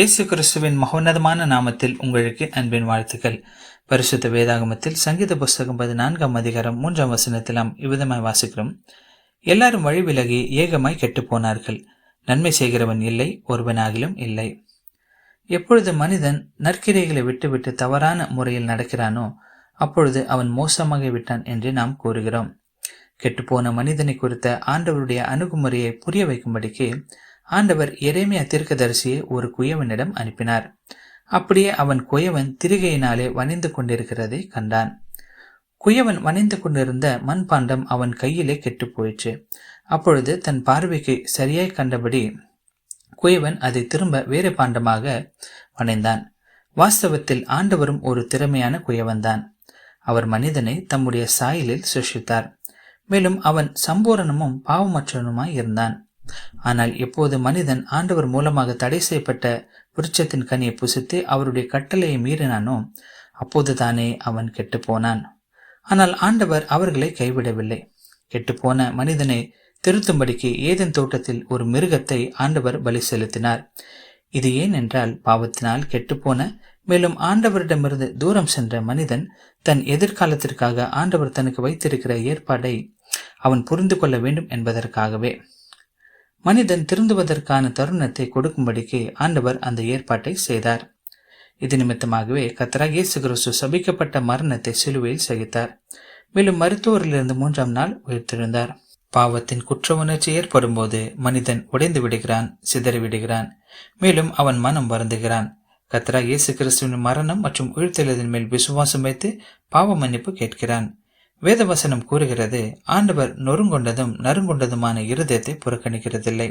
இயேசு கிறிஸ்துவின் மகோன்னதமான நாமத்தில் உங்களுக்கு அன்பின் வாழ்த்துக்கள். பரிசுத்த வேதாகமத்தில் சங்கீத புஸ்தகம் பதினான்காம் அதிகாரம் மூன்றாம் வசனத்திலாம் இவ்விதமாய் வாசிக்கிறோம். எல்லாரும் வழி விலகி ஏகமாய் கெட்டுப் போனார்கள் நன்மை செய்கிறவன் இல்லை ஒருவனாகிலும் இல்லை. எப்பொழுது மனிதன் நற்கிரைகளை விட்டுவிட்டு தவறான முறையில் நடக்கிறானோ அப்பொழுது அவன் மோசமாக விட்டான் என்று நாம் கூறுகிறோம். கெட்டுப்போன மனிதனை குறித்த ஆண்டவருடைய அணுகுமுறையை புரிய வைக்கும்படிக்கு ஆண்டவர் எரேமியா தீர்க்கதரிசியை ஒரு குயவனிடம் அனுப்பினார். அப்படியே அவன் குயவன் திரிகையினாலே வணிந்து கொண்டிருக்கிறதை கண்டான். குயவன் வணிந்து கொண்டிருந்த மண்பாண்டம் அவன் கையிலே கெட்டுப் போயிற்று. அப்பொழுது தன் பார்வைக்கு சரியாய் கண்டபடி குயவன் அதை திரும்ப வேறு பாண்டமாக வணைந்தான். வாஸ்தவத்தில் ஆண்டவரும் ஒரு திறமையான குயவன்தான். அவர் மனிதனை தம்முடைய சாயலில் சிருஷ்டித்தார். மேலும் அவன் சம்பூரணமும் பாவமற்றவனுமாய் இருந்தான். ஆனால் எப்போது மனிதன் ஆண்டவர் மூலமாக தடை செய்யப்பட்ட விருட்சத்தின் கனியை புசித்து அவருடைய கட்டளையை மீறினானோ அப்போது தானே அவன் கெட்டுப்போனான். ஆனால் ஆண்டவர் அவர்களை கைவிடவில்லை. கெட்டுப்போன மனிதனை திருத்தும்படிக்கு ஏதன் தோட்டத்தில் ஒரு மிருகத்தை ஆண்டவர் பலி செலுத்தினார். இது ஏன் என்றால் பாவத்தினால் கெட்டுப்போன மேலும் ஆண்டவரிடமிருந்து தூரம் சென்ற மனிதன் தன் எதிர்காலத்திற்காக ஆண்டவர் தனக்கு வைத்திருக்கிற ஏற்பாடை அவன் புரிந்து கொள்ள வேண்டும் என்பதற்காகவே. மனிதன் திருந்துவதற்கான தருணத்தை கொடுக்கும்படிக்கு ஆண்டவர் அந்த ஏற்பாட்டை செய்தார். இது நிமித்தமாகவே கத்ரா இயேசு கிறிஸ்து சபிக்கப்பட்ட மரணத்தை சிலுவையில் சகித்தார் மேலும் மருத்துவரிலிருந்து மூன்றாம் நாள் உயிர்த்தெழுந்தார். பாவத்தின் குற்ற உணர்ச்சி ஏற்படும் போது மனிதன் உடைந்து விடுகிறான் சிதறி விடுகிறான். மேலும் அவன் மனம் வருந்துகிறான். கத்ரா இயேசு கிறிஸ்துவின் மரணம் மற்றும் உயிர்த்தெழுதலின் மேல் விசுவாசம் வைத்து பாவ மன்னிப்பு கேட்கிறான். வேதவசனம் கூறுகிறது ஆண்டவர் நொறுங்கொண்டதும் நறுங்கொண்டதுமான இருதயத்தை புறக்கணிக்கிறதில்லை.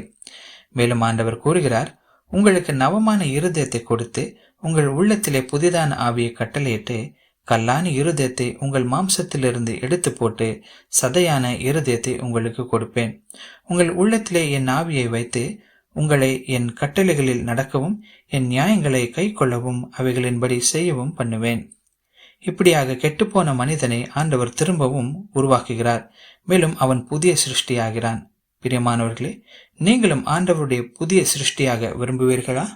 மேலும் ஆண்டவர் கூறுகிறார் உங்களுக்கு நவமான இருதயத்தை கொடுத்து உங்கள் உள்ளத்திலே புதிதான ஆவியை கட்டளையிட்டு கல்லான இருதயத்தை உங்கள் மாம்சத்திலிருந்து எடுத்து போட்டு சதையான இருதயத்தை உங்களுக்கு கொடுப்பேன். உங்கள் உள்ளத்திலே என் ஆவியை வைத்து உங்களை என் கட்டளைகளில் நடக்கவும் என் நியாயங்களை கை கொள்ளவும் அவைகளின்படி செய்யவும் பண்ணுவேன். இப்படியாக கெட்டுப்போன மனிதனை ஆண்டவர் திரும்பவும் உருவாக்குகிறார். மேலும் அவன் புதிய சிருஷ்டியாகிறான். பிரியமானவர்களே நீங்களும் ஆண்டவருடைய புதிய சிருஷ்டியாக விரும்புவீர்களா?